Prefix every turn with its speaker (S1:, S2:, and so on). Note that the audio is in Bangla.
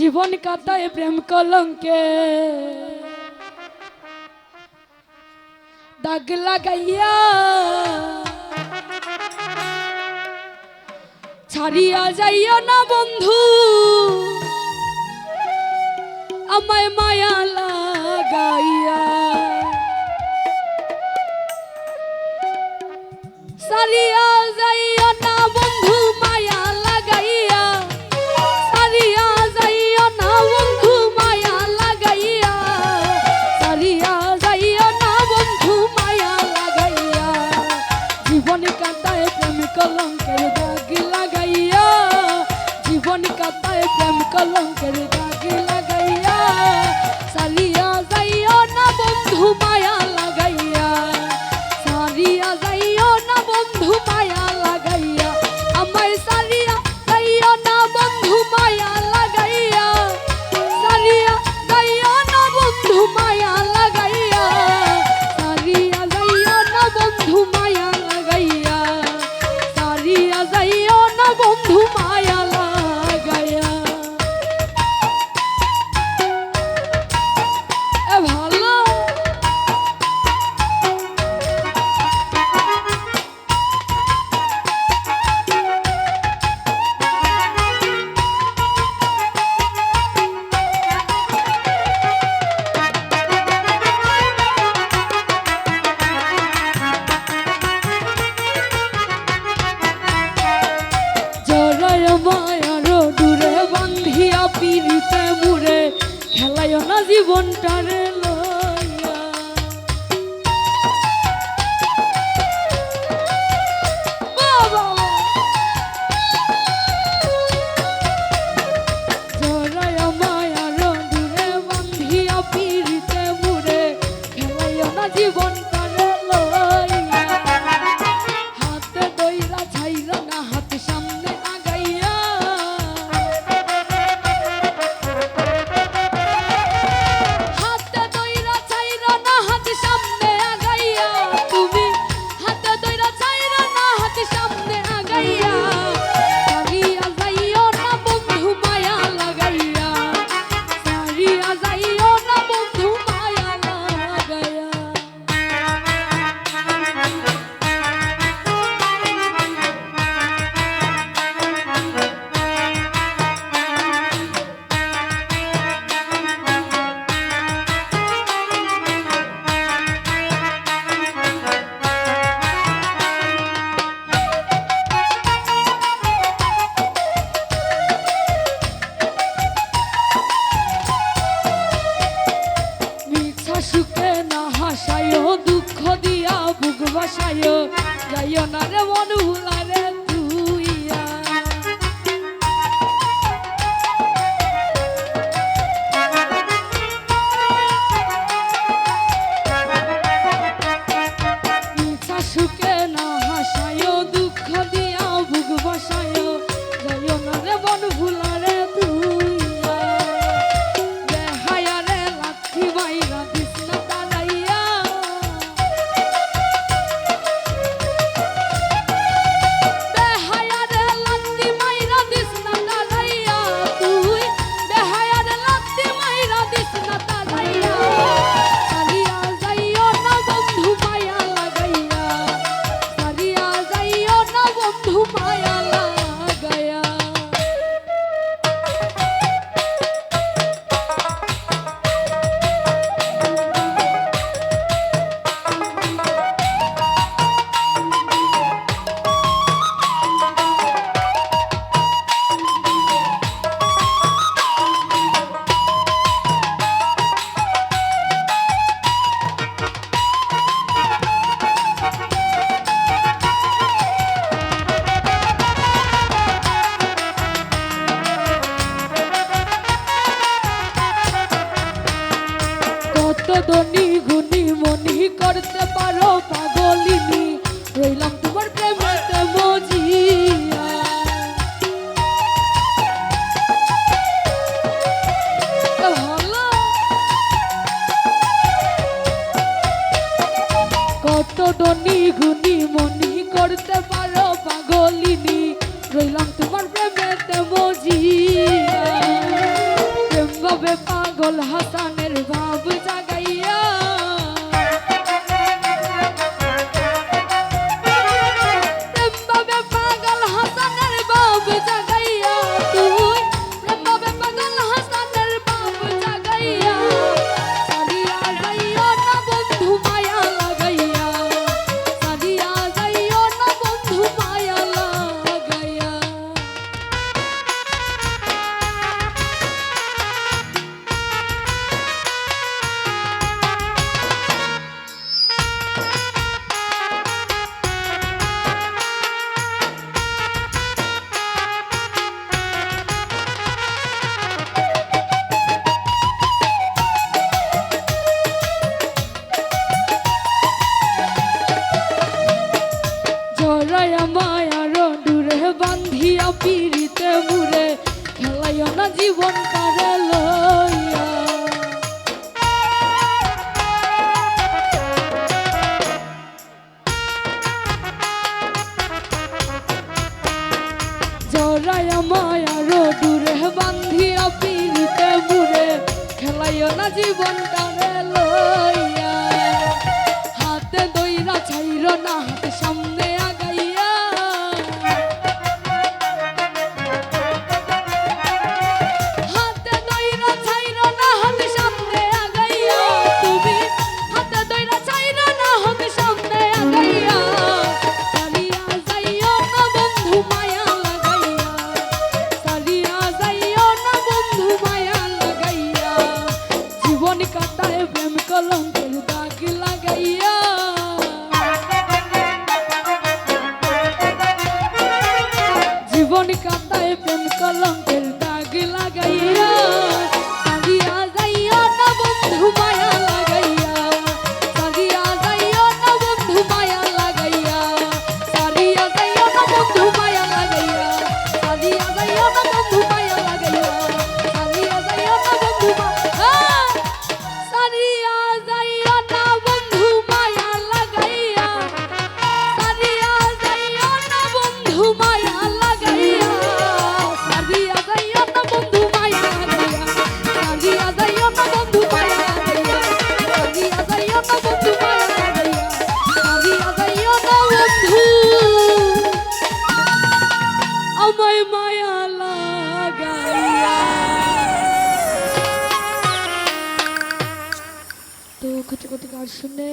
S1: জীবন কাটায় প্রেম কলঙ্কে। দাগ লাগাইয়া ছাড়িয়া যাইয়া না বন্ধু। আমায় মায়া লাগাইয়া। ছাড়িয়া জীবনটারে ধনী গুণী মনি করতে পারো পাগলিনী। রইলাম তোমার প্রেমেতে মজিয়া কত ধনী গুণী মনি করতে পারো পাগলিনী। রইলাম তোমার প্রেমেতে মজিয়া প্রেম পাগল হাসানের ভাব জাগে জীবন কারে তো কিছু কথা গান শুনে